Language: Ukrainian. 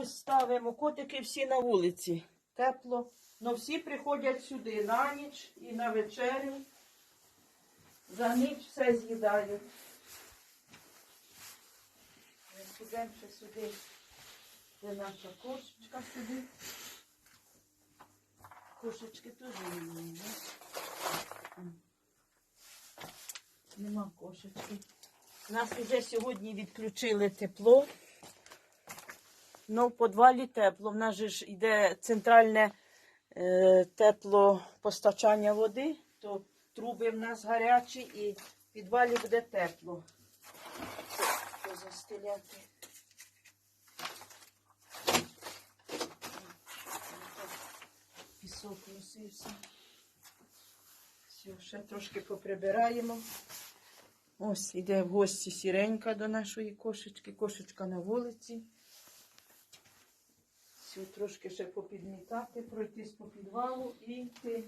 Ось ставимо котики всі на вулиці. Тепло. Но всі приходять сюди на ніч і на вечерю. За ніч все з'їдають. Підемо ще сюди. Де наша кошечка сюди. Кошечки теж немає. Нема кошечки. Нас вже сьогодні відключили тепло. Ну, в підвалі тепло. В нас же ж йде центральне е, теплопостачання води, то труби в нас гарячі і в підвалі буде тепло. Що застеляти? Пісок лосився. Все, ще трошки поприбираємо. Ось іде в гості сіренька до нашої кошечки. Кошечка на вулиці. Трошки ще попідмітати, пройтись по підвалу і йти